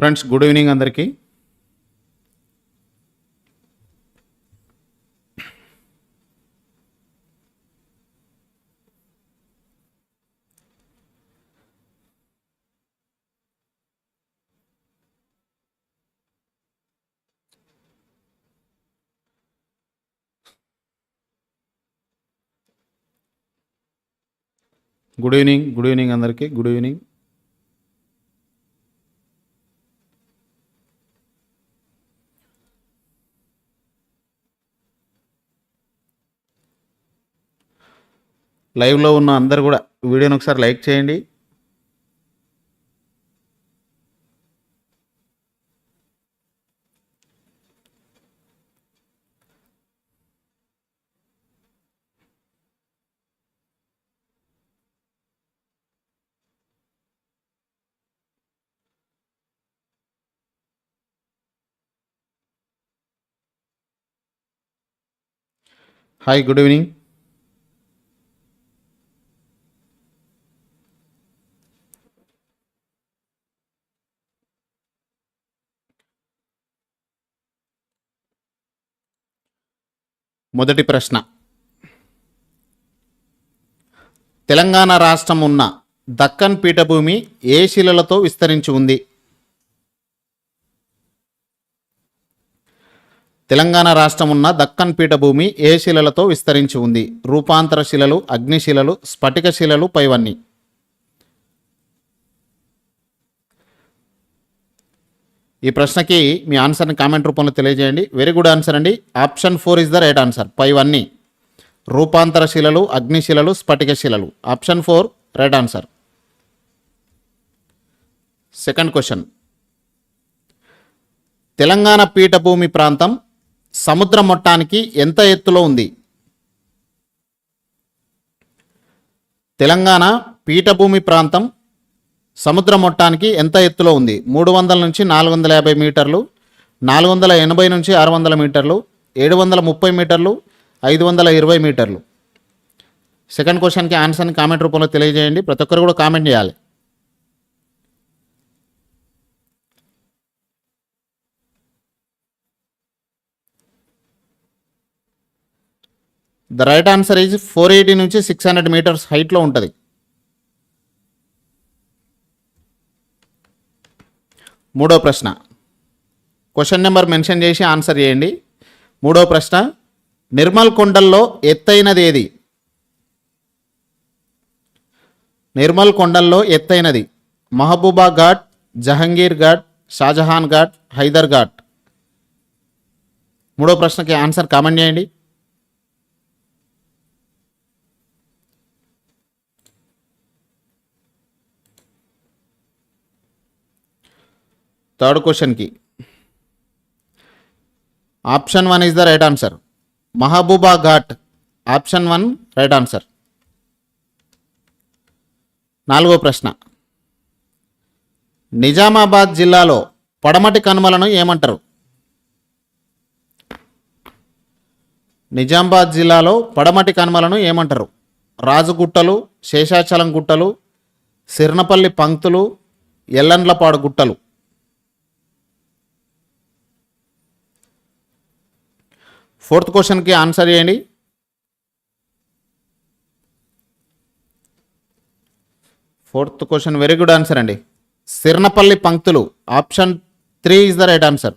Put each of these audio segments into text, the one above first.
Friends good evening అందరికీ. Good evening good evening అందరికీ good evening లైవ్లో ఉన్న అందరు కూడా వీడియోని ఒకసారి లైక్ చేయండి. హాయ్ గుడ్ ఈవినింగ్ మొదటి ప్రశ్న. తెలంగాణ రాష్ట్రం ఉన్న దక్కన్ పీఠభూమి ఏ శిలలతో విస్తరించి ఉంది? తెలంగాణ రాష్ట్రం ఉన్న దక్కన్ పీఠభూమి ఏ శిలలతో విస్తరించి ఉంది? రూపాంతర శిలలు అగ్నిశిలలు స్ఫటిక శిలలు పైవన్నీ. ఈ ప్రశ్నకి మీ ఆన్సర్ని కామెంట్ రూపంలో తెలియజేయండి. వెరీ గుడ్ ఆన్సర్ అండి. Option four is the right answer పైవన్నీ రూపాంతర శిలలు అగ్నిశిలలు స్ఫటిక శిలలు option four right answer second question Telangana పీఠభూమి ప్రాంతం సముద్ర మొట్టానికి ఎంత ఎత్తులో ఉంది? తెలంగాణ పీఠభూమి ప్రాంతం సముద్ర మొట్టానికి ఎంత ఎత్తులో ఉంది? మూడు వందల నుంచి నాలుగు వందల యాభై మీటర్లు నాలుగు వందల ఎనభై నుంచి ఆరు వందల మీటర్లు ఏడు వందల ముప్పై మీటర్లు ఐదు వందల ఇరవై మీటర్లు. సెకండ్ క్వశ్చన్కి ఆన్సర్ని కామెంట్ రూపంలో తెలియజేయండి. ప్రతి ఒక్కరు కూడా కామెంట్ చేయాలి. The right answer is four eighty నుంచి సిక్స్ హండ్రెడ్ మీటర్స్ హైట్లో ఉంటుంది. మూడో ప్రశ్న. క్వశ్చన్ నెంబర్ మెన్షన్ చేసి ఆన్సర్ చేయండి. మూడో ప్రశ్న నిర్మల్ కొండల్లో ఎత్తైనది ఏది? నిర్మల్ కొండల్లో ఎత్తైనది. మహబూబా ఘాట్ జహంగీర్ ఘాట్ షాజహాన్ ఘాట్ హైదర్ ఘాట్. మూడో ప్రశ్నకి ఆన్సర్ కామెంట్ చేయండి. థర్డ్ క్వశ్చన్కి option one is the right answer Mahabuba Ghat option one right answer నాలుగో ప్రశ్న. నిజామాబాద్ జిల్లాలో పడమటి కనుమలను ఏమంటారు? నిజామాబాద్ జిల్లాలో పడమటి కనుమలను ఏమంటారు? రాజుగుట్టలు శేషాచలం గుట్టలు సిర్నపల్లి పంక్తులు ఎల్లండ్లపాడు గుట్టలు. ఫోర్త్ క్వశ్చన్కి ఆన్సర్ చేయండి. Fourth question very good answer అండి. సిర్నపల్లి పంక్తులు option three is the right answer.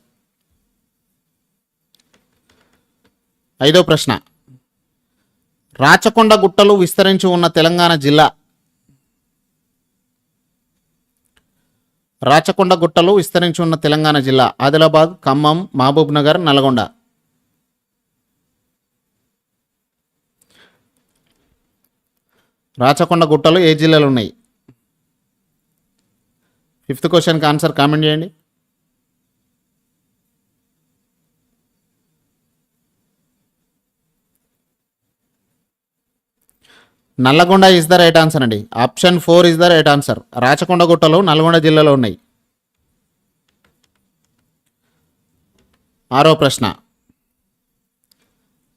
ఐదో ప్రశ్న. రాచకొండ గుట్టలు విస్తరించి ఉన్న తెలంగాణ జిల్లా. రాచకొండ గుట్టలు విస్తరించి ఉన్న తెలంగాణ జిల్లా. ఆదిలాబాద్ ఖమ్మం మహబూబ్ నగర్ నల్గొండ. రాచకొండ గుట్టలు ఏ జిల్లాలో ఉన్నాయి? ఫిఫ్త్ క్వశ్చన్కి ఆన్సర్ కామెంట్ చేయండి. Nalgonda is the right answer అండి. Option four is the right answer Rachakonda గుట్టలు నల్గొండ జిల్లాలో ఉన్నాయి. ఆరో ప్రశ్న.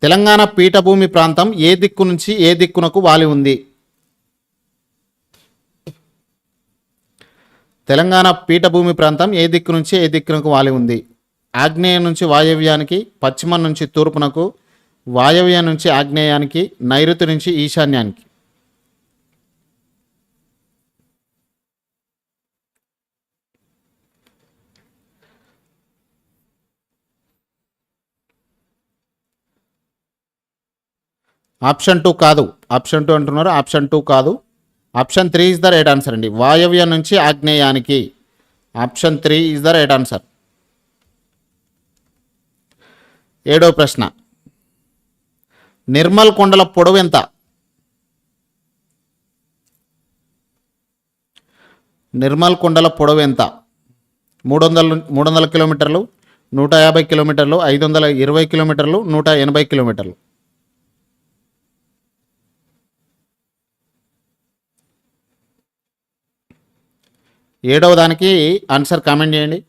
తెలంగాణ పీఠభూమి ప్రాంతం ఏ దిక్కు నుంచి ఏ దిక్కునకు వాలి ఉంది? తెలంగాణ పీఠభూమి ప్రాంతం ఏ దిక్కు నుంచి ఏ దిక్కునకు వాలి ఉంది? ఆగ్నేయం నుంచి వాయవ్యానికి పశ్చిమం నుంచి తూర్పునకు వాయవ్యం నుంచి ఆగ్నేయానికి నైరుతి నుంచి ఈశాన్యానికి. ఆప్షన్ టూ కాదు. ఆప్షన్ టూ అంటున్నారు. ఆప్షన్ టూ కాదు. Option three is the right answer అండి. వాయవ్యం నుంచి ఆగ్నేయానికి option three is the right answer. ఏడో ప్రశ్న. నిర్మల్ కొండల పొడవు ఎంత? నిర్మల్ కొండల పొడవు ఎంత? మూడు వందల మూడు వందల కిలోమీటర్లు నూట యాభై కిలోమీటర్లు ఐదు వందల ఇరవై కిలోమీటర్లు నూట ఎనభై కిలోమీటర్లు. ఏడవ దానికి ఆన్సర్ కామెంట్ చేయండి.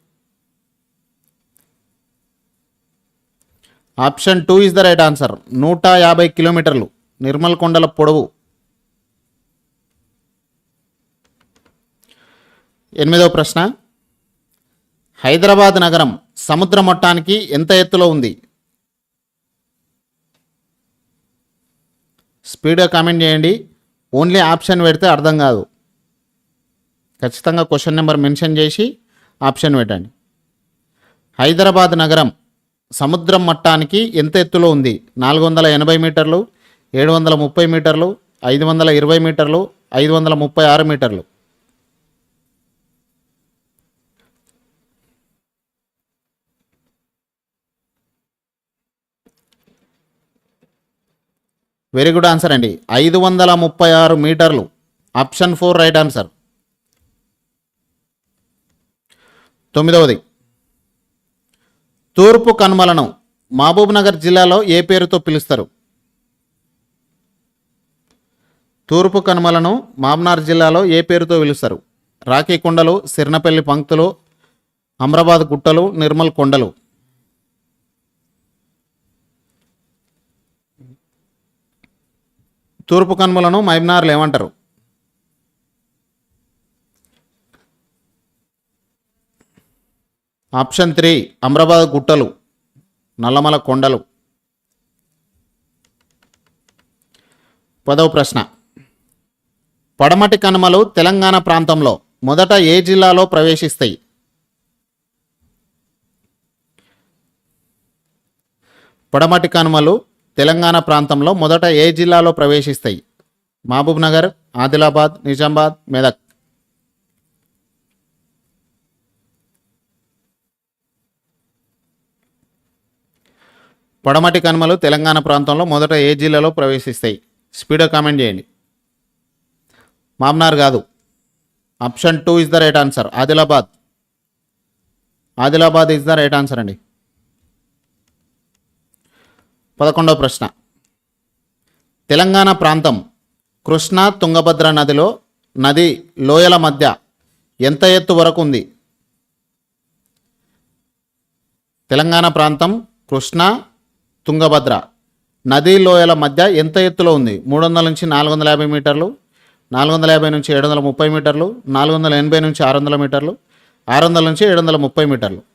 Option two is the right answer. నూట యాభై కిలోమీటర్లు నిర్మల్ కొండల పొడవు. ఎనిమిదవ ప్రశ్న. హైదరాబాద్ నగరం సముద్ర మట్టానికి ఎంత ఎత్తులో ఉంది? స్పీడ్గా కామెంట్ చేయండి. ఓన్లీ ఆప్షన్ పెడితే అర్థం కాదు. ఖచ్చితంగా క్వశ్చన్ నెంబర్ మెన్షన్ చేసి ఆప్షన్ పెట్టండి. హైదరాబాద్ నగరం సముద్రం మట్టానికి ఎంత ఎత్తులో ఉంది? నాలుగు వందల ఎనభై మీటర్లు ఏడు వందల ముప్పై మీటర్లు ఐదు వందల ఇరవై మీటర్లు ఐదు వందల ముప్పై ఆరు మీటర్లు. వెరీ గుడ్ ఆన్సర్ అండి. ఐదు వందల ముప్పై ఆరు మీటర్లు. Option four right answer. తొమ్మిదవది. తూర్పు కనుమలను మహబూబ్నగర్ జిల్లాలో ఏ పేరుతో పిలుస్తారు? తూర్పు కనుమలను మామ్నార్ జిల్లాలో ఏ పేరుతో పిలుస్తారు? రాఖీ కొండలు సిర్నపల్లి పంక్తులు అమరాబాద్ గుట్టలు నిర్మల్ కొండలు. తూర్పు కనుమలను మైమ్నార్లు ఏమంటారు ఆప్షన్ త్రీ అమరాబాద్ గుట్టలు నల్లమల కొండలు. పదవ ప్రశ్న. పడమటి కనుమలు తెలంగాణ ప్రాంతంలో మొదట ఏ జిల్లాలో ప్రవేశిస్తాయి? పడమటి కనుమలు తెలంగాణ ప్రాంతంలో మొదట ఏ జిల్లాలో ప్రవేశిస్తాయి? మహబూబ్ నగర్ ఆదిలాబాద్ నిజామాబాద్ మెదక్. పొడమటి కనుమలు తెలంగాణ ప్రాంతంలో మొదట ఏ జిల్లాలో ప్రవేశిస్తాయి? స్పీడో కామెంట్ చేయండి. మామ్నార్ కాదు. Option two is the right answer. Adilabad. Adilabad is the right answer అండి. పదకొండవ ప్రశ్న. తెలంగాణ ప్రాంతం కృష్ణా తుంగభద్ర నదిలో నది లోయల మధ్య ఎంత ఎత్తు వరకు ఉంది? తెలంగాణ ప్రాంతం కృష్ణా తుంగభద్ర. నదీ లోయల మధ్య ఎంత ఎత్తులో ఉంది? మూడు వందల నుంచి నాలుగు వందల యాభై మీటర్లు నాలుగు వందల యాభై నుంచి ఏడు వందల ముప్పై మీటర్లు నాలుగు వందల ఎనభై నుంచి ఆరు వందల మీటర్లు ఆరు వందల నుంచి ఏడు వందల ముప్పై మీటర్లు.